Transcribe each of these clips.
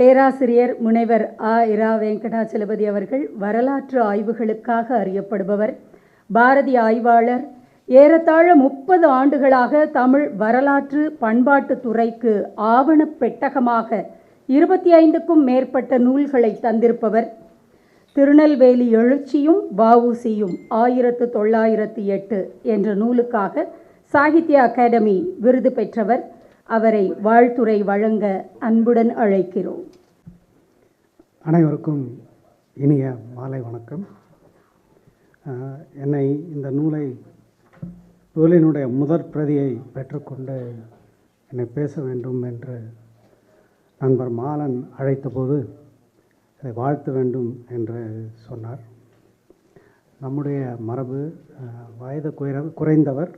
பேராசிரியர் முனைவர் ஆ. இரா. வெங்கடாச்சலபதி அவர்கள் வரலாற்று ஆய்வுகளுக்காக அறியப்படுபவர். பாரதி ஆய்வாளர். ஏறத்தாழ முப்பது ஆண்டுகளாக தமிழ் வரலாற்று பண்பாட்டு துறைக்கு ஆவணப் பெட்டகமாக இருபத்தி ஐந்துக்கும் மேற்பட்ட நூல்களை தந்திருப்பவர். திருநெல்வேலி எழுச்சியும் வஉசியும் ஆயிரத்து தொள்ளாயிரத்து எட்டு என்ற நூலுக்காக சாகித்ய அகாடமி விருது பெற்றவர். அவரை வாழ்த்துரை வழங்க அன்புடன் அழைக்கிறோம். அனைவருக்கும் இனிய மாலை வணக்கம். என்னை இந்த நூலை நூலினுடைய முதற் பிரதியை பெற்றுக்கொண்டு என்னை பேச வேண்டும் என்று நண்பர் மாலன் அழைத்தபோது அதை வாழ்த்த வேண்டும் என்று சொன்னார். நம்முடைய மரபு வயது குறை குறைந்தவர்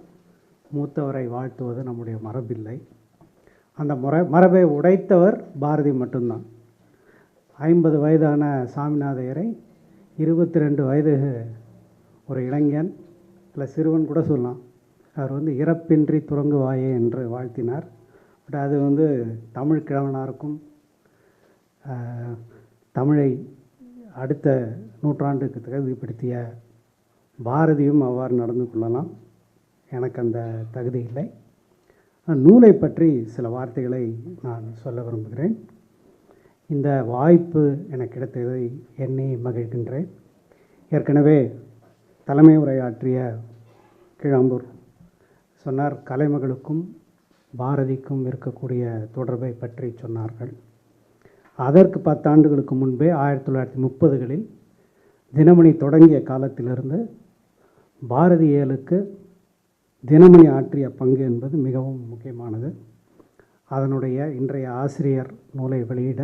மூத்தவரை வாழ்த்துவது நம்முடைய மரபில்லை. அந்த முறை மரபை உடைத்தவர் பாரதி மட்டும்தான். ஐம்பது வயதான சாமிநாதையரை இருபத்தி ரெண்டு வயது ஒரு இளைஞன் இல்லை சிறுவன் கூட சொல்லலாம். அவர் வந்து இறப்பின்றி துறங்குவாயே என்று வாழ்த்தினார். பட் அது வந்து தமிழ் கிழவனாருக்கும் தமிழை அடுத்த நூற்றாண்டுக்கு தகுதிப்படுத்திய பாரதியும் அவ்வாறு நடந்து கொள்ளலாம். எனக்கு அந்த தகுதி இல்லை. நூலை பற்றி சில வார்த்தைகளை நான் சொல்ல விரும்புகிறேன். இந்த வாய்ப்பு எனக்கு கிடைத்ததை எண்ணி மகிழ்கின்றேன். ஏற்கனவே தலைமை உரையாற்றிய கீழாம்பூர் சொன்னார் கலைமகளுக்கும் பாரதிக்கும் இருக்கக்கூடிய தொடர்பை பற்றி சொன்னார்கள். அதற்கு பத்தாண்டுகளுக்கு முன்பே ஆயிரத்தி தொள்ளாயிரத்தி முப்பதுகளில் தினமணி தொடங்கிய காலத்திலிருந்து பாரதியலுக்கு தினமணி ஆற்றிய பங்கு என்பது மிகவும் முக்கியமானது. அதனுடைய இன்றைய ஆசிரியர் நூலை வெளியிட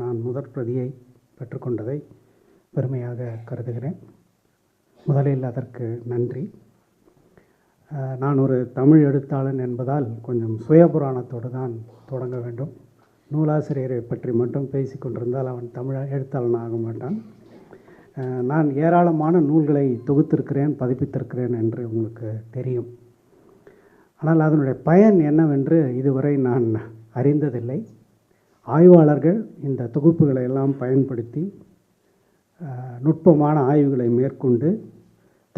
நான் முதற் பிரதியை பெற்றுக்கொண்டதை பெருமையாக கருதுகிறேன். முதலில் அதற்கு நன்றி. நான் ஒரு தமிழ் எழுத்தாளன் என்பதால் கொஞ்சம் சுயபுராணத்தோடு தான் தொடங்க வேண்டும். நூலாசிரியரை பற்றி மட்டும் பேசி கொண்டிருந்தால் அவன் தமிழ் எழுத்தாளன் ஆக மாட்டான். நான் ஏராளமான நூல்களை தொகுத்திருக்கிறேன் பதிப்பித்திருக்கிறேன் என்று உங்களுக்கு தெரியும். ஆனால் அதனுடைய பயன் என்னவென்று இதுவரை நான் அறிந்ததில்லை. ஆய்வாளர்கள் இந்த தொகுப்புகளை எல்லாம் பயன்படுத்தி நுட்பமான ஆய்வுகளை மேற்கொண்டு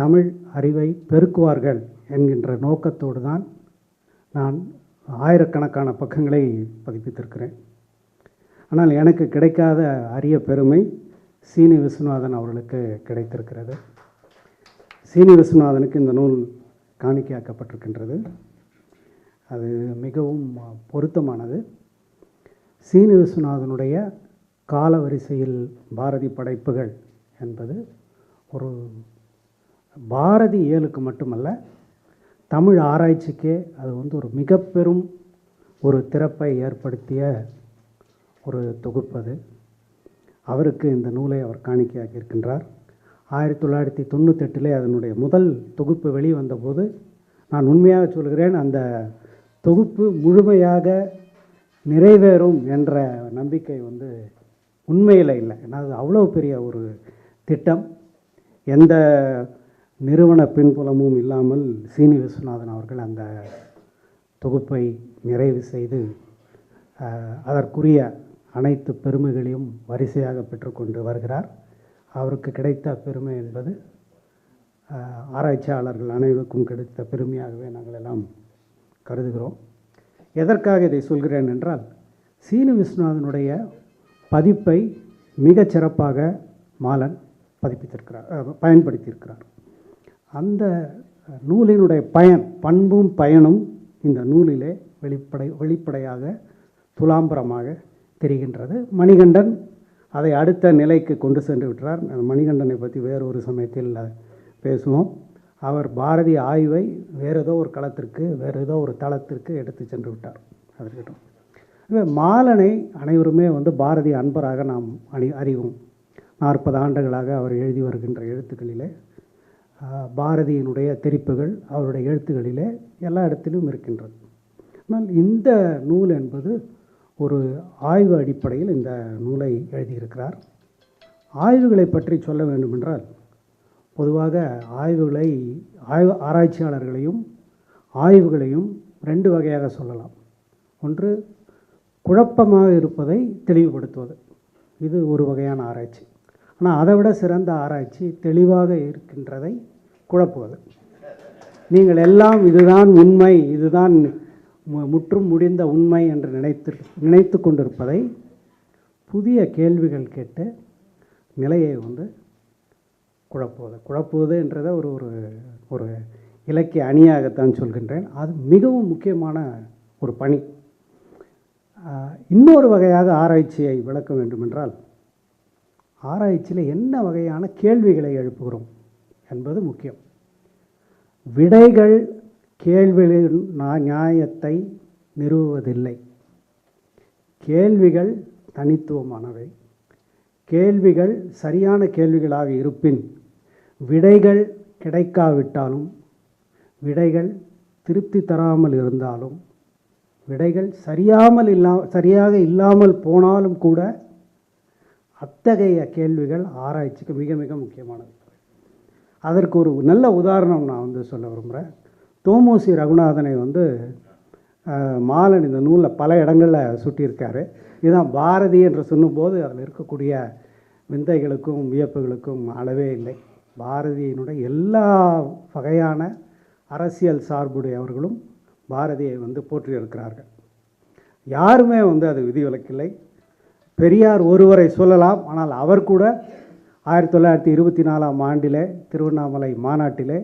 தமிழ் அறிவை பெருக்குவார்கள் என்கின்ற நோக்கத்தோடு தான் நான் ஆயிரக்கணக்கான பக்கங்களை பதிப்பித்திருக்கிறேன். ஆனால் எனக்கு கிடைக்காத அரிய பெருமை சீனி விஸ்வநாதன் அவர்களுக்கு கிடைத்திருக்கிறது. சீனி விஸ்வநாதனுக்கு இந்த நூல் காணிக்கையாக்கப்பட்டிருக்கின்றது. அது மிகவும் பொருத்தமானது. சீனி விஸ்வநாதனுடைய கால வரிசையில் பாரதி படைப்புகள் என்பது ஒரு பாரதி இயலுக்கு மட்டுமல்ல தமிழ் ஆராய்ச்சிக்கே அது வந்து ஒரு மிக பெரும் ஒரு திறப்பை ஏற்படுத்திய ஒரு தொகுப்பு அது. அவருக்கு இந்த நூலை அவர் காணிக்கையாக்கி இருக்கின்றார். ஆயிரத்தி தொள்ளாயிரத்தி தொண்ணூத்தெட்டிலே அதனுடைய முதல் தொகுப்பு வெளிவந்தபோது நான் உண்மையாக சொல்கிறேன் அந்த தொகுப்பு முழுமையாக நிறைவேறும் என்ற நம்பிக்கை வந்து உண்மையில் இல்லை. ஏன்னா அது அவ்வளோ பெரிய ஒரு திட்டம். எந்த நிறுவன பின்புலமும் இல்லாமல் சீனி விஸ்வநாதன் அவர்கள் அந்த தொகுப்பை நிறைவு செய்து அதற்குரிய அனைத்து பெருமைகளையும் வரிசையாக பெற்றுக்கொண்டு வருகிறார். அவருக்கு கிடைத்த பெருமை என்பது ஆராய்ச்சியாளர்கள் அனைவருக்கும் கிடைத்த பெருமையாகவே நாங்கள் எல்லாம் கருதுகிறோம். எதற்காக இதை சொல்கிறேன் என்றால் சீனு விஸ்வநாதனுடைய பதிப்பை மிகச் சிறப்பாக மாலன் பதிப்பித்திருக்கிறார் பயன்படுத்தியிருக்கிறார். அந்த நூலினுடைய பயன் பண்பும் பயனும் இந்த நூலிலே வெளிப்படை வெளிப்படையாக துலாம்பரமாக தெரிகின்றது. மணிகண்டன் அதை அடுத்த நிலைக்கு கொண்டு சென்று விட்டார். அந்த மணிகண்டனை பற்றி வேறொரு சமயத்தில் பேசுவோம். அவர் பாரதி ஆய்வை வேறு ஏதோ ஒரு களத்திற்கு வேறு ஏதோ ஒரு தளத்திற்கு எடுத்து சென்று விட்டார். அதற்கிட்டும் மாலனை அனைவருமே வந்து பாரதி அன்பராக நாம் அணி அறிவோம். நாற்பது ஆண்டுகளாக அவர் எழுதி வருகின்ற எழுத்துக்களிலே பாரதியினுடைய தெரிப்புகள் அவருடைய எழுத்துக்களிலே எல்லா இடத்திலும் இருக்கின்றது. ஆனால் இந்த நூல் என்பது ஒரு ஆய்வு அடிப்படையில் இந்த நூலை எழுதியிருக்கிறார். ஆய்வுகளை பற்றி சொல்ல வேண்டுமென்றால் பொதுவாக ஆய்வுகளை ஆய்வு ஆராய்ச்சியாளர்களையும் ஆய்வுகளையும் ரெண்டு வகையாக சொல்லலாம். ஒன்று குழப்பமாக இருப்பதை தெளிவுபடுத்துவது. இது ஒரு வகையான ஆராய்ச்சி. ஆனால் அதை விட சிறந்த ஆராய்ச்சி தெளிவாக இருக்கின்றதை குழப்புவது. நீங்கள் எல்லாம் இதுதான் உண்மை இதுதான் மு- முற்றும் முடிந்த உண்மை என்று நினைத்து நினைத்து கொண்டிருப்பதை புதிய கேள்விகள் கேட்டு நிலையை வந்து குழப்புவது. குழப்புவது என்றதை ஒரு ஒரு ஒரு இலக்கிய அணியாகத்தான் சொல்கின்றேன். அது மிகவும் முக்கியமான ஒரு பணி. இன்னொரு வகையாக ஆராய்ச்சியை விளக்க வேண்டுமென்றால் ஆராய்ச்சியில் என்ன வகையான கேள்விகளை எழுப்புகிறோம் என்பது முக்கியம். விடைகள் கேள்விகளின் நியாயத்தை நிறுவுவதில்லை. கேள்விகள் தனித்துவமானவை. கேள்விகள் சரியான கேள்விகளாக இருப்பின் விடைகள் கிடைக்காவிட்டாலும் விடைகள் திருப்தி தராமல் இருந்தாலும் விடைகள் சரியாமல் இல்லா சரியாக இல்லாமல் போனாலும் கூட அத்தகைய கேள்விகள் ஆராய்ச்சிக்கு மிக மிக முக்கியமானது. அதற்கு ஒரு நல்ல உதாரணம் நான் வந்து சொல்ல விரும்புகிறேன் தோமூசி ரகுநாதனை வந்து மாலன் இந்த நூலில் பல இடங்களில் சுட்டியிருக்காரு இதுதான் பாரதி என்று சொல்லும்போது அதில் இருக்கக்கூடிய விந்தைகளுக்கும் வியப்புகளுக்கும் அளவே இல்லை. பாரதியினுடைய எல்லா வகையான அரசியல் சார்புடையவர்களும் பாரதியை வந்து போற்றியிருக்கிறார்கள். யாருமே வந்து அது விதிவிலக்கில்லை. பெரியார் ஒருவரை சொல்லலாம் ஆனால் அவர் கூட ஆயிரத்தி தொள்ளாயிரத்தி இருபத்தி நாலாம் ஆண்டிலே திருவண்ணாமலை மாநாட்டிலே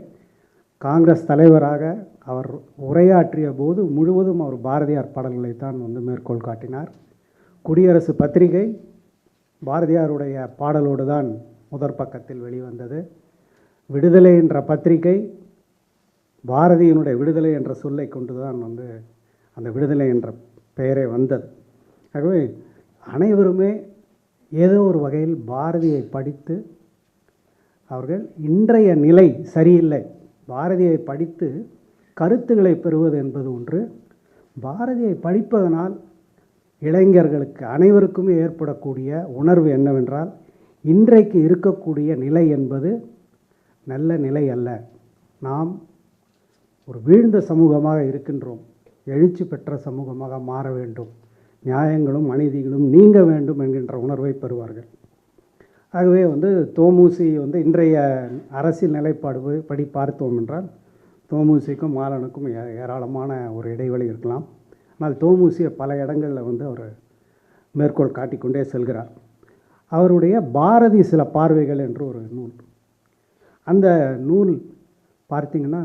காங்கிரஸ் தலைவராக அவர் உரையாற்றிய போது முழுவதும் அவர் பாரதியார் பாடல்களை தான் வந்து மேற்கோள் காட்டினார். குடியரசு பத்திரிகை பாரதியாருடைய பாடலோடு தான் முதற் பக்கத்தில் வெளிவந்தது. விடுதலை என்ற பத்திரிகை பாரதியினுடைய விடுதலை என்ற சொல்லை கொண்டு தான் வந்து அந்த விடுதலை என்ற பெயரே வந்தது. ஆகவே அனைவருமே ஏதோ ஒரு வகையில் பாரதியை படித்து அவர்கள் இன்றைய நிலை சரியில்லை. பாரதியை படித்து கருத்துக்களை பெறுவது என்பது ஒன்று. பாரதியை படிப்பதனால் இளைஞர்களுக்கு அனைவருக்குமே ஏற்படக்கூடிய உணர்வு என்னவென்றால் இன்றைக்கு இருக்கக்கூடிய நிலை என்பது நல்ல நிலை அல்ல. நாம் ஒரு வீழ்ந்த சமூகமாக இருக்கின்றோம். எழுச்சி பெற்ற சமூகமாக மாற வேண்டும். நியாயங்களும் அநீதிகளும் நீங்க வேண்டும் என்கின்ற உணர்வை பெறுவார்கள். ஆகவே வந்து தோமூசி வந்து இன்றைய அரசியல் நிலைப்பாடு படி பார்த்தோம் என்றால் தோமூசிக்கும் மாலனுக்கும் ஏ- ஏராளமான ஒரு இடைவெளி இருக்கலாம். ஆனால் தோமூசியை பல இடங்களில் வந்து அவர் மேற்கோள் காட்டிக்கொண்டே செல்கிறார். அவருடைய பாரதி சில பார்வைகள் என்று ஒரு நூல் அந்த நூல் பார்த்திங்கன்னா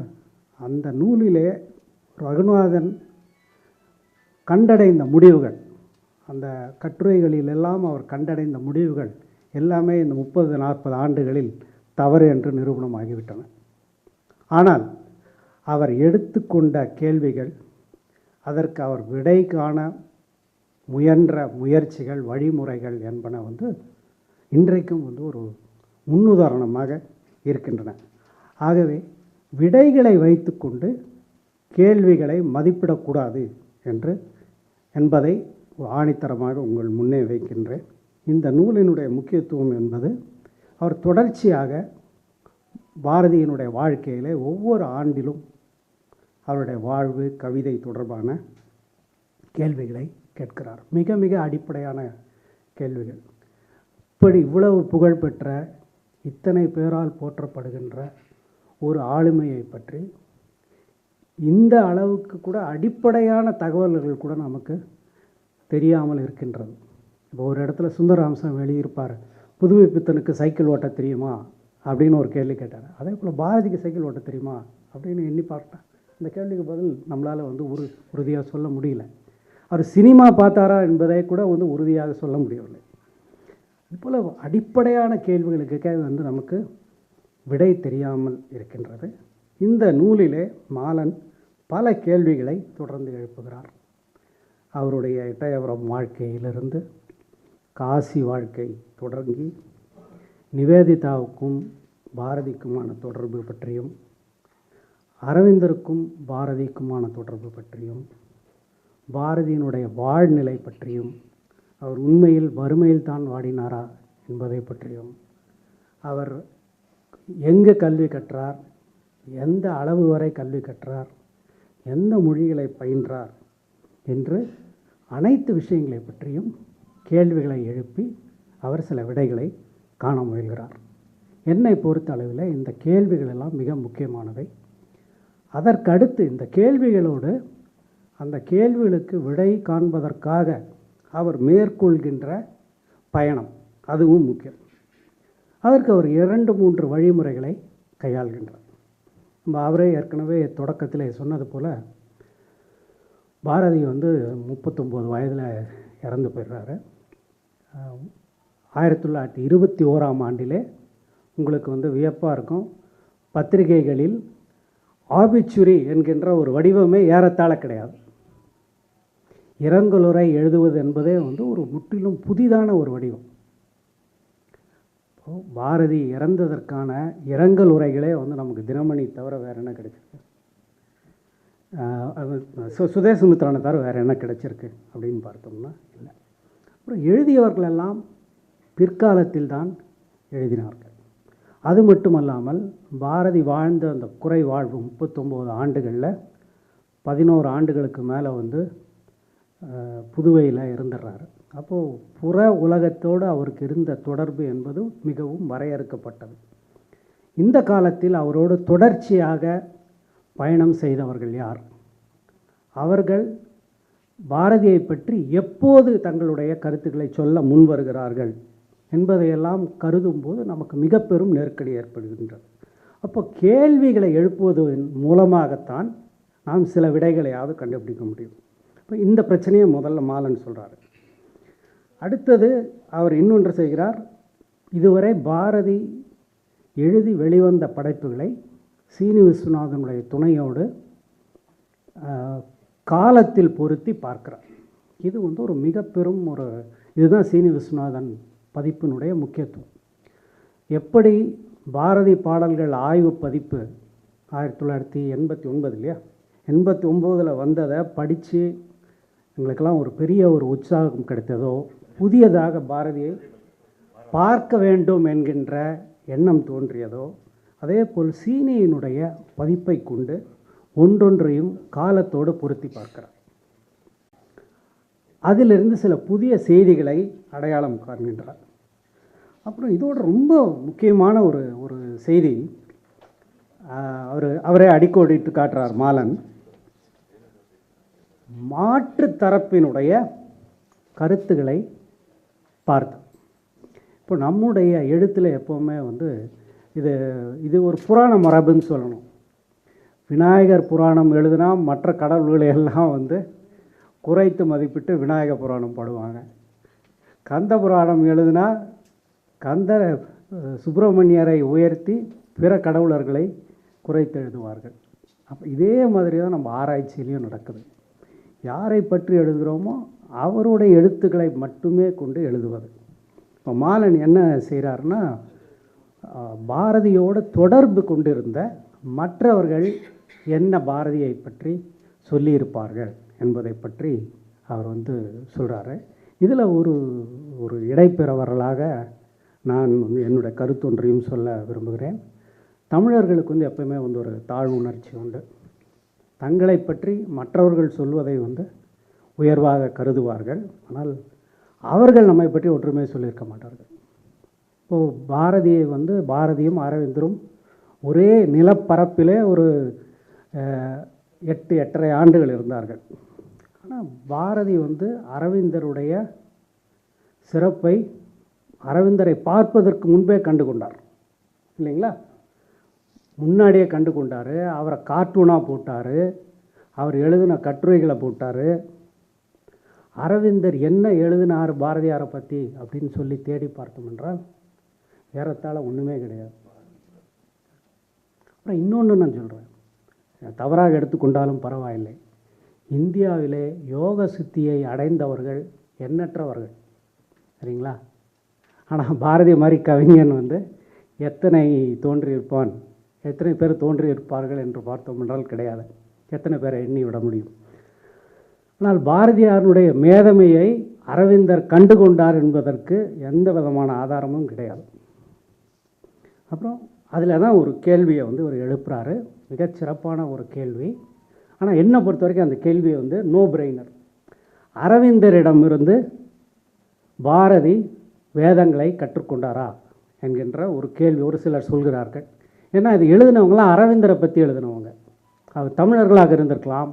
அந்த நூலிலே ரகுநாதன் கண்டடைந்த முடிவுகள் அந்த கட்டுரைகளிலெல்லாம் அவர் கண்டடைந்த முடிவுகள் எல்லாமே இந்த முப்பது நாற்பது ஆண்டுகளில் தவறு என்று நிரூபணமாகிவிட்டன ஆனால் அவர் எடுத்துக்கொண்ட கேள்விகள் அதற்கு அவர் விடை காண முயன்ற முயற்சிகள் வழிமுறைகள் என்பன வந்து இன்றைக்கும் வந்து ஒரு முன்னுதாரணமாக இருக்கின்றன. ஆகவே விடைகளை வைத்துக்கொண்டு கேள்விகளை மதிப்பிடக்கூடாது என்று என்பதை ஆணித்தரமாக உங்கள் முன்னே வைக்கின்றேன். இந்த நூலினுடைய முக்கியத்துவம் என்பது அவர் தொடர்ச்சியாக பாரதியினுடைய வாழ்க்கையிலே ஒவ்வொரு ஆண்டிலும் அவருடைய வாழ்வு கவிதை தொடர்பான கேள்விகளை கேட்கிறார். மிக மிக அடிப்படையான கேள்விகள். இப்படி இவ்வளவு புகழ்பெற்ற இத்தனை பேரால் போற்றப்படுகின்ற ஒரு ஆளுமையை பற்றி இந்த அளவுக்கு கூட அடிப்படையான தகவல்கள் கூட நமக்கு தெரியாமல் இருக்கின்றது. இப்போ ஒரு இடத்துல சுந்தரராமசாமி வெளியிருப்பார். புதுமை பித்தனுக்கு சைக்கிள் ஓட்ட தெரியுமா? அப்படின்னு ஒரு கேள்வி கேட்டார். அதே போல் பாரதிக்கு சைக்கிள் ஓட்ட தெரியுமா? அப்படின்னு எண்ணி பார்த்தேன் இந்த கேள்விக்கு பதில் நம்மளால் வந்து உறு உறுதியாக சொல்ல முடியல. அவர் சினிமா பார்த்தாரா என்பதை கூட வந்து உறுதியாக சொல்ல முடியவில்லை. இதுபோல் அடிப்படையான கேள்விகளுக்கு வந்து நமக்கு விடை தெரியாமல் இருக்கின்றது. இந்த நூலிலே மாலன் பல கேள்விகளை தொடர்ந்து எழுப்புகிறார். அவருடைய இடையவரம் வாழ்க்கையிலிருந்து காசி வாழ்க்கை தொடங்கி நிவேதிதாவுக்கும் பாரதிக்குமான தொடர்பு பற்றியும் அரவிந்தருக்கும் பாரதிக்குமான தொடர்பு பற்றியும் பாரதியினுடைய வாழ்நிலை பற்றியும் அவர் உண்மையில் வறுமையில் தான் வாடினாரா என்பதை பற்றியும் அவர் எங்கே கல்வி கற்றார் எந்த அளவு வரை கல்வி கற்றார் எந்த மொழிகளை பயின்றார் என்று அனைத்து விஷயங்களை பற்றியும் கேள்விகளை எழுப்பி அவர் சில விடைகளை காண முயல்கிறார். என்னை பொறுத்த அளவில் இந்த கேள்விகள் எல்லாம் மிக முக்கியமானவை. அதற்கடுத்து இந்த கேள்விகளோடு அந்த கேள்விகளுக்கு விடை காண்பதற்காக அவர் மேற்கொள்கின்ற பயணம் அதுவும் முக்கியம். அதற்கு அவர் இரண்டு மூன்று வழிமுறைகளை கையாள்கின்றார். நம்ம அவரே ஏற்கனவே தொடக்கத்தில் சொன்னது போல் பாரதி வந்து முப்பத்தொம்போது வயதில் இறந்து போயிடுறாரு. ஆயிரத்தி தொள்ளாயிரத்தி இருபத்தி ஓராம் ஆண்டிலே உங்களுக்கு வந்து வியப்பாக இருக்கும். பத்திரிகைகளில் ஆபிச்சுரி என்கின்ற ஒரு வடிவமே ஏறத்தாழ கிடையாது. இரங்கலுரை எழுதுவது என்பதே வந்து ஒரு முற்றிலும் புதிதான ஒரு வடிவம். பாரதி இறந்ததற்கான இரங்கல் உரைகளே வந்து நமக்கு தினமணி தவிர வேறு என்ன கிடைச்சிருக்கு? அது சு சுதேசமித்ரான தவிர வேறு என்ன கிடைச்சிருக்கு அப்படின்னு பார்த்தோம்னா இல்லை. அப்புறம் எழுதியவர்களெல்லாம் பிற்காலத்தில் தான் எழுதினார்கள். அது மட்டுமல்லாமல் பாரதி வாழ்ந்த அந்த குறை வாழ்வு முப்பத்தொம்போது ஆண்டுகளில் பதினோரு ஆண்டுகளுக்கு மேலே வந்து புதுவையில் இருந்துடுறாரு அப்போது புற உலகத்தோடு அவருக்கு இருந்த தொடர்பு என்பது மிகவும் வரையறுக்கப்பட்டது. இந்த காலத்தில் அவரோடு தொடர்ச்சியாக பயணம் செய்தவர்கள் யார்? அவர்கள் பாரதியை பற்றி எப்போது தங்களுடைய கருத்துக்களை சொல்ல முன் வருகிறார்கள் என்பதையெல்லாம் கருதும்போது நமக்கு மிக பெரும் நெருக்கடி ஏற்படுகின்றது. அப்போ கேள்விகளை எழுப்புவதன் மூலமாகத்தான் நாம் சில விடைகளையாவது கண்டுபிடிக்க முடியும். இப்போ இந்த பிரச்சனையை முதல்ல மாலன் சொல்கிறாரு அடுத்தது அவர் இன்னொன்று செய்கிறார். இதுவரை பாரதி எழுதி வெளிவந்த படைப்புகளை சீனி விஸ்வநாதனுடைய துணையோடு காலத்தில் பொருத்தி பார்க்கிறார். இது வந்து ஒரு மிக பெரும் ஒரு இதுதான் சீனி விஸ்வநாதன் பதிப்பினுடைய முக்கியத்துவம். எப்படி பாரதி பாடல்கள் ஆய்வு பதிப்பு ஆயிரத்தி தொள்ளாயிரத்தி எண்பத்தி ஒன்பது இல்லையா? எண்பத்தி ஒம்போதில் வந்ததை படித்து எங்களுக்கெல்லாம் ஒரு பெரிய ஒரு உற்சாகம் கிடைத்ததோ புதியதாக பாரதியை பார்க்க வேண்டும் என்கின்ற எண்ணம் தோன்றியதோ அதே போல் சீனியினுடைய பதிப்பை கொண்டு ஒன்றொன்றையும் காலத்தோடு பொருத்தி பார்க்கிறார். அதிலிருந்து சில புதிய செய்திகளை அடையாளம் காண்கின்றார். அப்புறம் இதோட ரொம்ப முக்கியமான ஒரு ஒரு செய்தி அவர் அவரே அடிக்கோடிட்டு காட்டுறார் மாலன். மாற்று தரப்பினுடைய கருத்துக்களை பார்த்தோம். இப்போ நம்முடைய எழுத்தில் எப்போவுமே வந்து இது இது ஒரு புராண மரபுன்னு சொல்லணும். விநாயகர் புராணம் எழுதுனா மற்ற கடவுள்களை எல்லாம் வந்து குறைத்து மதிப்பிட்டு விநாயக புராணம் பாடுவாங்க. கந்த புராணம் எழுதுனா கந்த சுப்பிரமணியரை உயர்த்தி பிற கடவுளர்களை குறைத்து எழுதுவார்கள். அப்போ இதே மாதிரி தான் நம்ம ஆராய்ச்சியிலையும் நடக்குது. யாரை பற்றி எழுதுகிறோமோ அவருடைய எழுத்துக்களை மட்டுமே கொண்டு எழுதுவது. இப்போ மாலன் என்ன செய்கிறாருன்னா பாரதியோடு தொடர்பு கொண்டிருந்த மற்றவர்கள் என்ன பாரதியை பற்றி சொல்லியிருப்பார்கள் என்பதை பற்றி அவர் வந்து சொல்கிறாரு இதில் ஒரு ஒரு இடைப்பிறவர்களாக நான் வந்து என்னுடைய கருத்தொன்றையும் சொல்ல விரும்புகிறேன். தமிழர்களுக்கு வந்து எப்பயுமே வந்து ஒரு தாழ்வு உணர்ச்சி உண்டு. தங்களை பற்றி மற்றவர்கள் சொல்வதை வந்து உயர்வாக கருதுவார்கள். ஆனால் அவர்கள் நம்மை பற்றி ஒற்றுமை சொல்லியிருக்க மாட்டார்கள். இப்போது பாரதியை வந்து பாரதியும் அரவிந்தரும் ஒரே நிலப்பரப்பிலே ஒரு எட்டு எட்டரை ஆண்டுகள் இருந்தார்கள். ஆனால் பாரதி வந்து அரவிந்தருடைய சிறப்பை அரவிந்தரை பார்ப்பதற்கு முன்பே கண்டு கொண்டார் இல்லைங்களா? முன்னாடியே கண்டு கொண்டார் அவரை கார்ட்டூனாக போட்டார். அவர் எழுதின கட்டுரைகளை போட்டார். அரவிந்தர் என்ன எழுதினார் பாரதியாரை பற்றி அப்படின்னு சொல்லி தேடி பார்த்தோம் என்றால் ஏறத்தாழ ஒன்றுமே கிடையாது. அப்புறம் இன்னொன்று நான் சொல்கிறேன் தவறாக எடுத்துக்கொண்டாலும் பரவாயில்லை. இந்தியாவிலே யோக சித்தியை அடைந்தவர்கள் எண்ணற்றவர்கள். சரிங்களா? ஆனால் பாரதி மாதிரி கவிஞன் வந்து எத்தனை தோன்றியிருப்பான்? எத்தனை பேர் தோன்றியிருப்பார்கள் என்று பார்த்தோம் என்றால் கிடையாது. எத்தனை பேரை எண்ணி விட முடியும். ஆனால் பாரதியாருடைய மேதமையை அரவிந்தர் கண்டுகொண்டார் என்பதற்கு எந்த விதமான ஆதாரமும் கிடையாது. அப்புறம் அதில் தான் ஒரு கேள்வியை வந்து ஒரு எழுப்புறாரு. மிகச் சிறப்பான ஒரு கேள்வி. ஆனால் என்னை பொறுத்த வரைக்கும் அந்த கேள்வியை வந்து நோ பிரெய்னர் அரவிந்தரிடமிருந்து பாரதி வேதங்களை கற்றுக்கொண்டாரா என்கின்ற ஒரு கேள்வி ஒரு சிலர் சொல்கிறார்கள். ஏன்னா இது எழுதினவங்களாம் அரவிந்தரை பற்றி எழுதினவங்க. அவர் தமிழர்களாக இருந்திருக்கலாம்.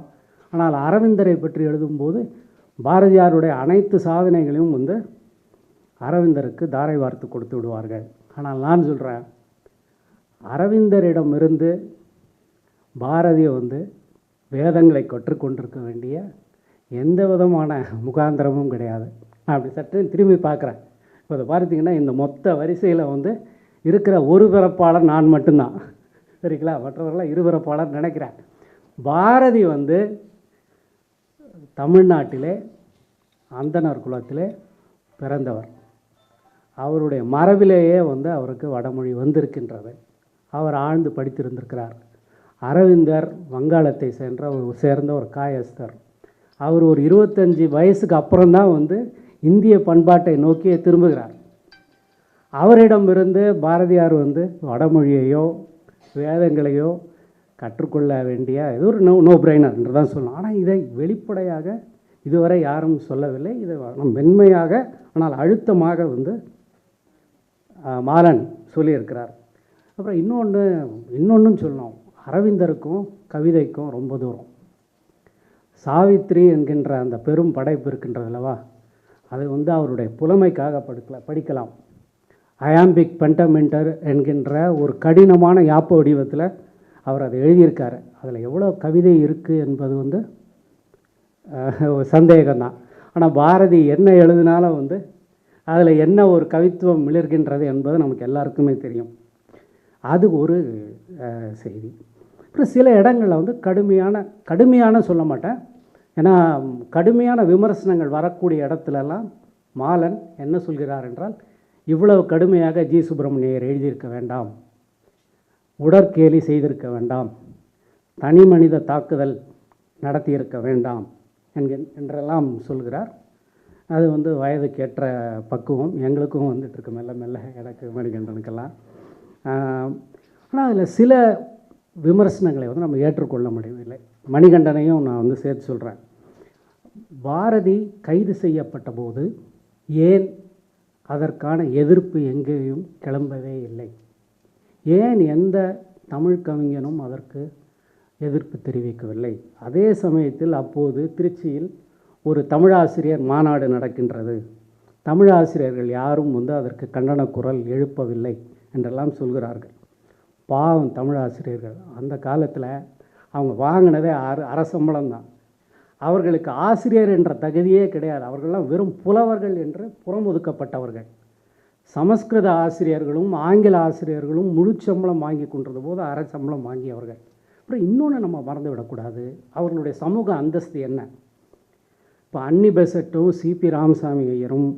ஆனால் அரவிந்தரை பற்றி எழுதும்போது பாரதியாருடைய அனைத்து சாதனைகளையும் வந்து அரவிந்தருக்கு தாரை வார்த்து கொடுத்து விடுவார்கள். ஆனால் நான் சொல்கிறேன் அரவிந்தரிடமிருந்து பாரதியை வந்து வேதங்களை கற்றுக்கொண்டிருக்க வேண்டிய எந்த விதமான முகாந்திரமும் கிடையாது. நான் அப்படி சற்று திரும்பி பார்க்குறேன். இப்போ அதை பார்த்தீங்கன்னா இந்த மொத்த வரிசையில் வந்து இருக்கிற ஒரு பிறப்பாளர் நான் மட்டும்தான். சரிங்களா? மற்றவர்களாம் இருபிறப்பாளர் நினைக்கிறேன். பாரதி வந்து தமிழ்நாட்டிலே அந்தனர் குலத்திலே பிறந்தவர். அவருடைய மரபிலேயே வந்து அவருக்கு வடமொழி வந்திருக்கின்றது. அவர் ஆழ்ந்து படித்திருந்திருக்கிறார். அரவிந்தர் வங்காளத்தை சென்ற ஒரு சேர்ந்த ஒரு காயஸ்தர். அவர் ஒரு இருபத்தஞ்சி வயசுக்கு அப்புறம்தான் வந்து இந்திய பண்பாட்டை நோக்கியே திரும்புகிறார். அவரிடமிருந்து பாரதியார் வந்து வடமொழியையோ வேதங்களையோ கற்றுக்கொள்ள வேண்டிய இது ஒரு நோ நோ பிரைனர் என்று தான் சொல்லணும். ஆனால் இதை வெளிப்படையாக இதுவரை யாரும் சொல்லவில்லை. இதை நம் மென்மையாக ஆனால் அழுத்தமாக வந்து மாலன் சொல்லியிருக்கிறார். அப்புறம் இன்னொன்று இன்னொன்றும் சொல்லணும். அரவிந்தருக்கும் கவிதைக்கும் ரொம்ப தூரம். சாவித்ரி என்கின்ற அந்த பெரும் படைப்பு இருக்கின்றது அல்லவா? அது வந்து அவருடைய புலமைக்காக படுக்கல படிக்கலாம். அயாம்பிக் பென்டமெண்டர் என்கின்ற ஒரு கடினமான யாப்ப வடிவத்தில் அவர் அதை எழுதியிருக்காரு. அதில் எவ்வளோ கவிதை இருக்குது என்பது வந்து சந்தேகம்தான். ஆனால் பாரதி என்ன எழுதினாலும் வந்து அதில் என்ன ஒரு கவித்துவம் மிளர்கின்றது என்பது நமக்கு எல்லாருக்குமே தெரியும். அது ஒரு செய்தி. அப்புறம் சில இடங்களில் வந்து கடுமையான கடுமையான சொல்ல மாட்டேன். ஏன்னா கடுமையான விமர்சனங்கள் வரக்கூடிய இடத்துலலாம் மாலன் என்ன சொல்கிறார் என்றால் இவ்வளவு கடுமையாக ஜி. சுப்பிரமணியர் எழுதியிருக்க வேண்டாம். உடற்கேலி செய்திருக்க வேண்டாம். தனி மனித தாக்குதல் நடத்தியிருக்க வேண்டாம் என்கிற என்றெல்லாம் சொல்கிறார். அது வந்து வயதுக்கேற்ற பக்குவம். எங்களுக்கும் வந்துட்டுருக்கு. மெல்ல மெல்ல எனக்கு மணிகண்டனுக்கெல்லாம். ஆனால் அதில் சில விமர்சனங்களை வந்து நம்ம ஏற்றுக்கொள்ள முடியவில்லை. மணிகண்டனையும் நான் வந்து சேர்த்து சொல்கிறேன் பாரதி கைது செய்யப்பட்ட போது ஏன் அதற்கான எதிர்ப்பு எங்கேயும் கிளம்பவே இல்லை. ஏன் எந்த தமிழ் கவிஞனும் அதற்கு எதிர்ப்பு தெரிவிக்கவில்லை? அதே சமயத்தில் அப்போது திருச்சியில் ஒரு தமிழாசிரியர் மாநாடு நடக்கின்றது. தமிழாசிரியர்கள் யாரும் வந்து அதற்கு கண்டன குரல் எழுப்பவில்லை என்றெல்லாம் சொல்கிறார்கள். பாவம் தமிழாசிரியர்கள். அந்த காலத்தில் அவங்க வாங்கினதே அர அரசம்பளம் தான் அவர்களுக்கு ஆசிரியர் என்ற தகுதியே கிடையாது. அவர்கள்லாம் வெறும் புலவர்கள் என்று புறமுதுக்கப்பட்டவர்கள். சமஸ்கிருத ஆசிரியர்களும் ஆங்கில ஆசிரியர்களும் முழு சம்பளம் வாங்கி கொண்டிருந்த போது அரை சம்பளம் வாங்கியவர்கள். அப்புறம் இன்னொன்று நம்ம மறந்து விடக்கூடாது. அவர்களுடைய சமூக அந்தஸ்து என்ன? இப்போ அன்னி பெசட்டும் சிபி ராமசாமி ஐயரும்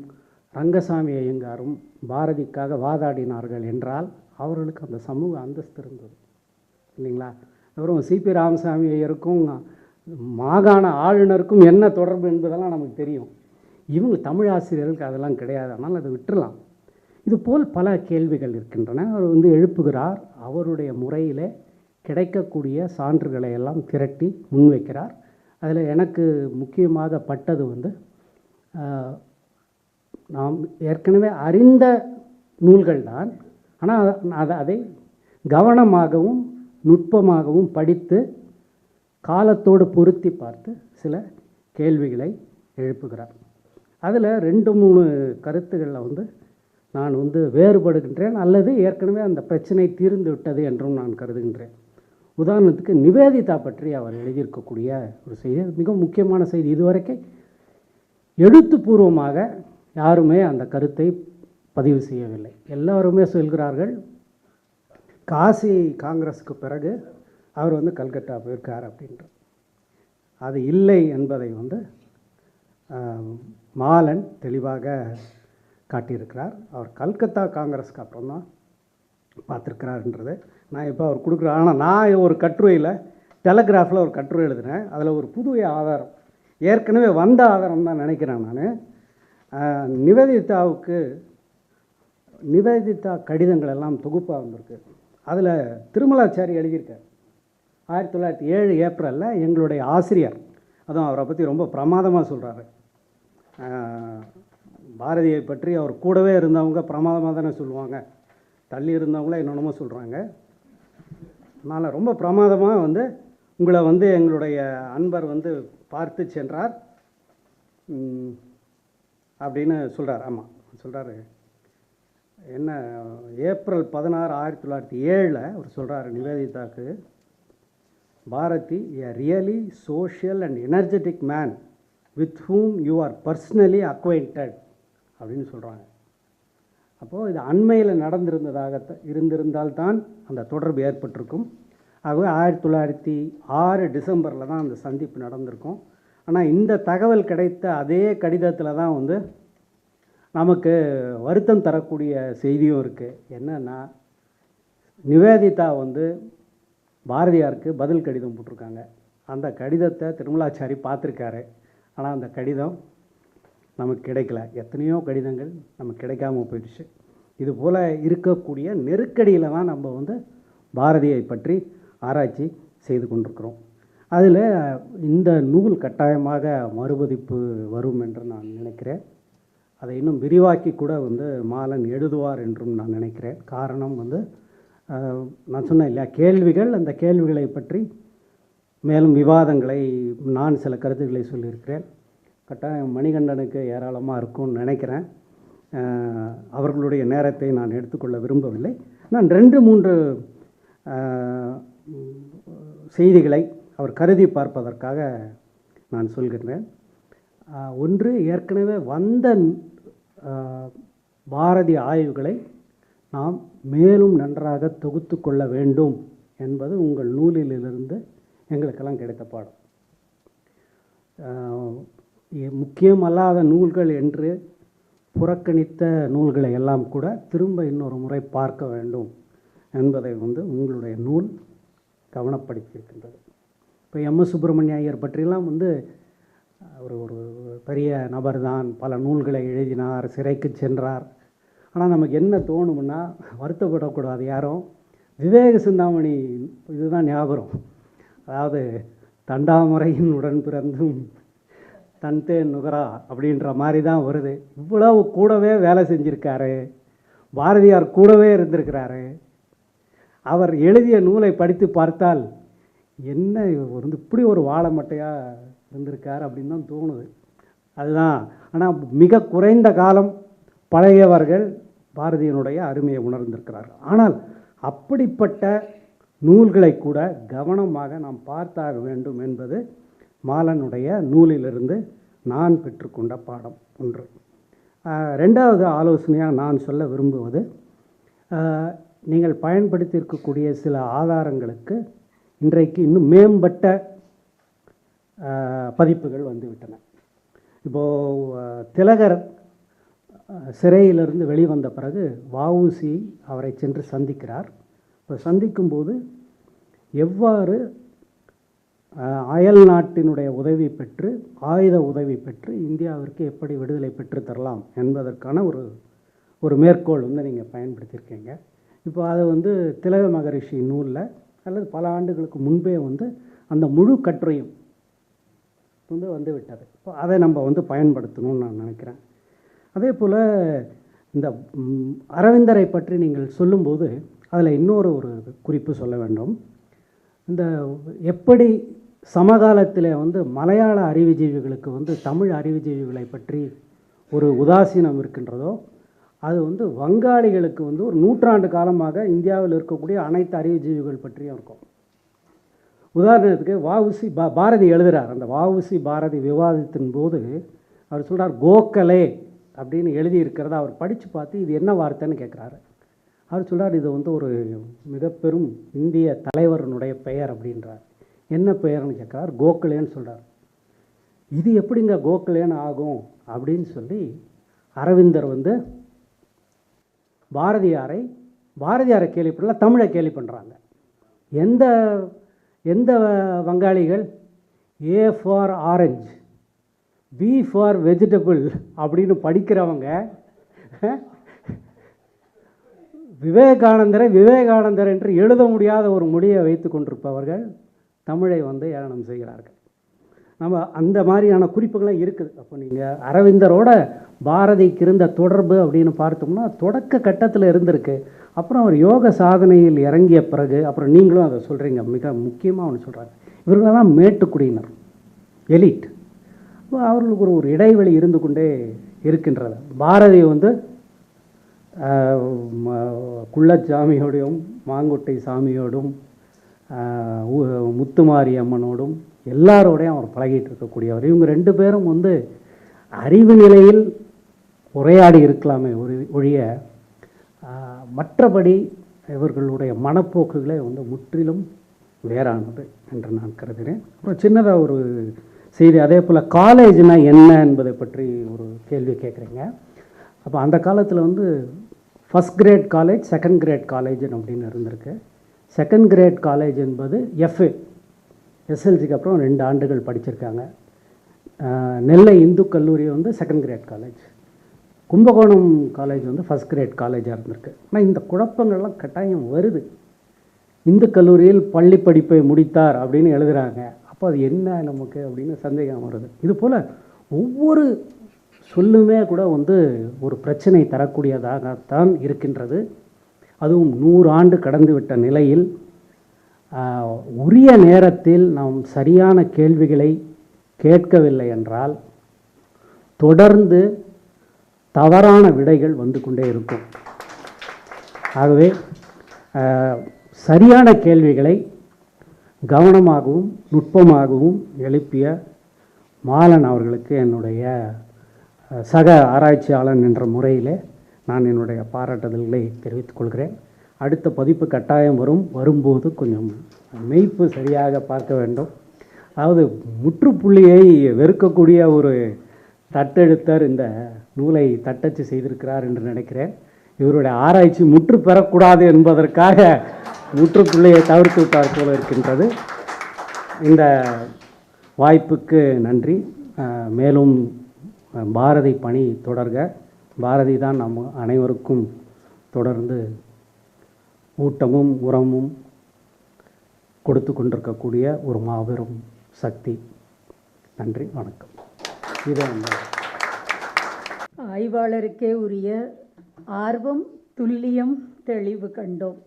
ரங்கசாமி ஐயங்காரும் பாரதிக்காக வாதாடினார்கள் என்றால் அவர்களுக்கு அந்த சமூக அந்தஸ்து இருந்தது. இல்லைங்களா? அப்புறம் சிபி ராமசாமி ஐயருக்கும் மாகாண ஆளுநருக்கும் என்ன தொடர்பு என்பதெல்லாம் நமக்கு தெரியும். இவங்க தமிழ் ஆசிரியர்களுக்கு அதெல்லாம் கிடையாது. அதனால் அதை விட்டுறலாம். இதுபோல் பல கேள்விகள் இருக்கின்றன. அவர் வந்து எழுப்புகிறார். அவருடைய முறையில் கிடைக்கக்கூடிய சான்றுகளை எல்லாம் திரட்டி முன்வைக்கிறார் அதில் எனக்கு முக்கியமாக பட்டது வந்து நாம் ஏற்கனவே அறிந்த நூல்கள் தான். ஆனால் அதை அதை கவனமாகவும் நுட்பமாகவும் படித்து காலத்தோடு பொருத்தி பார்த்து சில கேள்விகளை எழுப்புகிறார். அதில் ரெண்டு மூணு கருத்துக்களில் வந்து நான் வந்து வேறுபடுகின்றேன் அல்லது ஏற்கனவே அந்த பிரச்சனை தீர்ந்து விட்டது என்றும் நான் கருதுகின்றேன். உதாரணத்துக்கு நிவேதிதா பற்றி அவர் எழுதியிருக்கக்கூடிய ஒரு செய்தி மிக முக்கியமான செய்தி. இதுவரைக்கும் எழுத்துப்பூர்வமாக யாருமே அந்த கருத்தை பதிவு செய்யவில்லை. எல்லாருமே சொல்கிறார்கள் காசி காங்கிரஸுக்கு பிறகு அவர் வந்து கல்கத்தா போயிருக்கார் அப்படின்ற. அது இல்லை என்பதை வந்து மாலன் தெளிவாக காட்டியிருக்கிறார். அவர் கல்கத்தா காங்கிரஸ்க்கு அப்புறம் தான் பார்த்துருக்கிறாருன்றது. நான் இப்போ அவர் கொடுக்குறேன் ஆனால் நான் ஒரு கட்டுரையில் டெலகிராஃபில் ஒரு கட்டுரை எழுதினேன். அதில் ஒரு புது ஆதாரம் ஏற்கனவே வந்த ஆதாரம் தான் நினைக்கிறேன் நான். நிவேதிதாவுக்கு நிவேதிதா கடிதங்கள் எல்லாம் தொகுப்பாக வந்திருக்கு. அதில் திருமலாச்சாரி எழுதியிருக்கார். ஆயிரத்தி தொள்ளாயிரத்தி ஏழு ஏப்ரலில் எங்களுடைய ஆசிரியர் அதுவும் அவரை பற்றி ரொம்ப பிரமாதமாக சொல்கிறாரு பாரதியை பற்றி அவர் கூடவே இருந்தவங்க பிரமாதமாக தானே சொல்லுவாங்க. தள்ளி இருந்தவங்கள என்னென்னமோ சொல்கிறாங்க அதனால் ரொம்ப பிரமாதமாக வந்து உங்களை வந்து எங்களுடைய அன்பர் வந்து பார்த்து சென்றார். அப்படின்னு சொல்கிறார் ஆமாம் சொல்கிறாரு என்ன ஏப்ரல் பதினாறு ஆயிரத்தி தொள்ளாயிரத்தி ஏழில் அவர் சொல்கிறாரு நிவேதிதாக்கு. Bharathi a really social and energetic man with whom you are personally acquainted அப்படின்னு சொல்கிறாங்க அப்போது இது அண்மையில் நடந்திருந்ததாக இருந்திருந்தால்தான் அந்த தொடர்பு ஏற்பட்டிருக்கும். ஆகவே ஆயிரத்தி தொள்ளாயிரத்தி ஆறு டிசம்பரில் தான் அந்த சந்திப்பு நடந்திருக்கும். ஆனால் இந்த தகவல் கிடைத்த அதே கடிதத்தில் தான் வந்து நமக்கு வருத்தம் தரக்கூடிய செய்தியும் இருக்குது என்னென்னா நிவேதிதா வந்து பாரதியாருக்கு பதில் கடிதம் போட்டிருக்காங்க. அந்த கடிதத்தை திருமலாச்சாரி பார்த்துருக்காரு. ஆனால் அந்த கடிதம் நமக்கு கிடைக்கல. எத்தனையோ கடிதங்கள் நமக்கு கிடைக்காம போயிடுச்சு. இது போல் இருக்கக்கூடிய நெருக்கடியில் தான் நம்ம வந்து பாரதியை பற்றி ஆராய்ச்சி செய்து கொண்டிருக்கிறோம். அதில் இந்த நூல் கட்டாயமாக மறுபதிப்பு வரும் என்று நான் நினைக்கிறேன். அதை இன்னும் விரிவாக்கி கூட வந்து மாலன் எழுதுவார் என்றும் நான் நினைக்கிறேன். காரணம் வந்து நான் சொன்னேன் இல்லையா? கேள்விகள் அந்த கேள்விகளை பற்றி மேலும் விவாதங்களை நான் சில கருத்துக்களை சொல்லியிருக்கிறேன். கட்டாயம் மணிகண்டனுக்கு ஏராளமாக இருக்கும்னு நினைக்கிறேன். அவர்களுடைய நேரத்தை நான் எடுத்துக்கொள்ள விரும்பவில்லை. நான் ரெண்டு மூன்று செய்திகளை அவர் கருதி பார்ப்பதற்காக நான் சொல்கின்றேன். ஒன்று ஏற்கனவே வந்த பாரதி ஆய்வுகளை நாம் மேலும் நன்றாக தொகுத்து கொள்ள வேண்டும் என்பது உங்கள் நூலிலிருந்து எங்களுக்கெல்லாம் கிடைத்த பாடம். முக்கியமல்லாத நூல்கள் என்று புறக்கணித்த நூல்களை எல்லாம் கூட திரும்ப இன்னொரு முறை பார்க்க வேண்டும் என்பதை வந்து உங்களுடைய நூல் கவனப்படுத்தியிருக்கின்றது. இப்போ எம். எஸ். சுப்பிரமணிய ஐயர் பற்றியெல்லாம் வந்து ஒரு ஒரு பெரிய நபர் தான் பல நூல்களை எழுதினார் சிறைக்கு சென்றார். ஆனால் நமக்கு என்ன தோணும்னா வருத்தப்படக்கூடாது யாரும் விவேக சிந்தாமணி இதுதான் ஞாபகம். அதாவது தண்டாமுறையின் உடன் பிறந்தும் தன் தேன் நுகரா அப்படின்ற மாதிரி தான் வருது. இவ்வளவு கூடவே வேலை செஞ்சுருக்காரு. பாரதியார் கூடவே இருந்திருக்கிறாரு. அவர் எழுதிய நூலை படித்து பார்த்தால் என்ன இவர் வந்து இப்படி ஒரு வாழை மட்டையாக இருந்திருக்கார் அப்படின்னு தான் தோணுது. அதுதான். ஆனால் மிக குறைந்த காலம் பழையவர்கள் பாரதியினுடைய அருமையை உணர்ந்திருக்கிறார்கள். ஆனால் அப்படிப்பட்ட நூல்களை கூட கவனமாக நாம் பார்த்தாக வேண்டும் என்பது மாலனுடைய நூலிலிருந்து நான் பெற்றுக்கொண்ட பாடம் ஒன்று. ரெண்டாவது ஆலோசனையாக நான் சொல்ல விரும்புவது நீங்கள் பயன்படுத்தி இருக்கக்கூடிய சில ஆதாரங்களுக்கு இன்றைக்கு இன்னும் மேம்பட்ட பதிப்புகள் வந்துவிட்டன. இப்போது திலகர் சிறையிலிருந்து வெளிவந்த பிறகு வஉசி அவரை சென்று சந்திக்கிறார். இப்போ சந்திக்கும்போது எவ்வாறு அயல் நாட்டினுடைய உதவி பெற்று ஆயுத உதவி பெற்று இந்தியாவிற்கு எப்படி விடுதலை பெற்று தரலாம் என்பதற்கான ஒரு ஒரு மேற்கோள் வந்து நீங்கள் பயன்படுத்தியிருக்கீங்க. இப்போ அது வந்து திலக மகரிஷி நூலில் அல்லது பல ஆண்டுகளுக்கு முன்பே வந்து அந்த முழு கட்டுரையும் வந்து வந்து விட்டது இப்போ அதை நம்ம வந்து பயன்படுத்தணும்னு நான் நினைக்கிறேன். அதே போல் இந்த அரவிந்தரை பற்றி நீங்கள் சொல்லும்போது அதில் இன்னொரு ஒரு குறிப்பு சொல்ல வேண்டும். இந்த எப்படி சமகாலத்தில் வந்து மலையாள அறிவுஜீவிகளுக்கு வந்து தமிழ் அறிவுஜீவிகளை பற்றி ஒரு உதாசீனம் இருக்கின்றதோ அது வந்து வங்காளிகளுக்கு வந்து ஒரு நூற்றாண்டு காலமாக இந்தியாவில் இருக்கக்கூடிய அனைத்து அறிவுஜீவிகள் பற்றியும் இருக்கும். உதாரணத்துக்கு வாவுசி பா பாரதி எழுதுகிறார் அந்த வாவுசி பாரதி விவாதத்தின் போது அவர் சொல்கிறார் கோகலே அப்படின்னு எழுதியிருக்கிறத அவர் படித்து பார்த்து இது என்ன வார்த்தைன்னு கேட்குறாரு. அவர் சொல்கிறார் இது வந்து ஒரு மிக பெரும் இந்திய தலைவரனுடைய பெயர் அப்படின்றார். என்ன பெயர்னு கேட்குறார் கோகலேன்னு சொல்கிறார் இது எப்படிங்க கோகலேன்னு ஆகும் அப்படின்னு சொல்லி அரவிந்தர் வந்து பாரதியாரை பாரதியாரை கேள்வி பண்ணல தமிழை கேள்வி பண்ணுறாங்க எந்த எந்த வங்காளிகள்? A for orange B for vegetable அப்படின்னு படிக்கிறவங்க விவேகானந்தரை விவேகானந்தர் என்று எழுத முடியாத ஒரு மொழியை வைத்து கொண்டிருப்பவர்கள் தமிழை வந்து ஏளனம் செய்கிறார்கள். நம்ம அந்த மாதிரியான குறிப்புகள்லாம் இருக்குது. அப்போ நீங்கள் அரவிந்தரோட பாரதிக்கு இருந்த தொடர்பு அப்படின்னு பார்த்தோம்னா தொடக்க கட்டத்தில் இருந்திருக்கு. அப்புறம் அவர் யோக சாதனையில் இறங்கிய பிறகு அப்புறம் நீங்களும் அதை சொல்கிறீங்க மிக முக்கியமாக ஒன்று சொல்கிறாங்க இவர்களெல்லாம் மேட்டுக்குடியினர். எலிட். அவர்களுக்கு ஒரு ஒரு இடைவெளி இருந்து கொண்டே இருக்கின்றது. பாரதி வந்து குள்ளச்சாமியோடையும் மாங்குட்டை சாமியோடும் முத்துமாரி அம்மனோடும் எல்லாரோடையும் அவர் பழகிட்டு இருக்கக்கூடியவர். இவங்க ரெண்டு பேரும் வந்து அறிவு நிலையில் உரையாடி இருக்கலாமே ஒரு ஒழிய மற்றபடி இவர்களுடைய மனப்போக்குகளே வந்து முற்றிலும் வேறானது என்று நான் கருதுகிறேன். அப்புறம் சின்னதாக ஒரு சரி அதே போல் காலேஜ்னால் என்ன என்பதை பற்றி ஒரு கேள்வி கேட்குறீங்க. அப்போ அந்த காலத்தில் வந்து first grade college second grade college அப்படின்னு இருந்திருக்கு. செகண்ட் கிரேட் காலேஜ் என்பது எஃப்ஏ எஸ்எல்சிக்கு அப்புறம் ரெண்டு ஆண்டுகள் படிச்சிருக்காங்க. நெல்லை இந்து கல்லூரி வந்து second grade college Kumbakonam college வந்து ஃபஸ்ட் கிரேட் காலேஜாக இருந்திருக்கு. ஆனால் இந்த குழப்பங்கள்லாம் கட்டாயம் வருது. இந்து கல்லூரியில் பள்ளி படிப்பை முடித்தார் அப்படின்னு எழுதுகிறாங்க அப்போ அது என்ன நமக்கு அப்படின்னு சந்தேகம் வருது. இது போல் ஒவ்வொரு சொல்லுமே கூட வந்து ஒரு பிரச்சனை தரக்கூடியதாகத்தான் இருக்கின்றது. அதுவும் நூறு ஆண்டு நிலையில் உரிய நேரத்தில் நாம் சரியான கேள்விகளை கேட்கவில்லை என்றால் தொடர்ந்து தவறான விடைகள் வந்து கொண்டே இருக்கும். ஆகவே சரியான கேள்விகளை கவனமாகவும் நுட்பமாகவும் எழுப்பிய மாலன் அவர்களுக்கு என்னுடைய சக ஆராய்ச்சியாளன் என்ற முறையிலே நான் என்னுடைய பாராட்டுதல்களை தெரிவித்துக் கொள்கிறேன். அடுத்த பதிப்பு கட்டாயம் வரும். வரும்போது கொஞ்சம் மெய்ப்பு சரியாக பார்க்க வேண்டும். அதாவது முற்றுப்புள்ளியை வெறுக்கக்கூடிய ஒரு தட்டெழுத்தர் இந்த நூலை தட்டச்சு செய்திருக்கிறார் என்று நினைக்கிறேன். இவருடைய ஆராய்ச்சி முற்று பெறக்கூடாது என்பதற்காக முற்றுப்புள்ளியை தவிர்த்து விட்டார் போல இருக்கின்றது. இந்த வாய்ப்புக்கு நன்றி. மேலும் பாரதி பணி தொடர்க. பாரதி தான் நம் அனைவருக்கும் தொடர்ந்து ஊட்டமும் உரமும் கொடுத்து கொண்டிருக்கக்கூடிய ஒரு மாபெரும் சக்தி. நன்றி வணக்கம். இது ஆய்வாளருக்கே உரிய ஆர்வம் துல்லியம் தெளிவு கண்டோம்.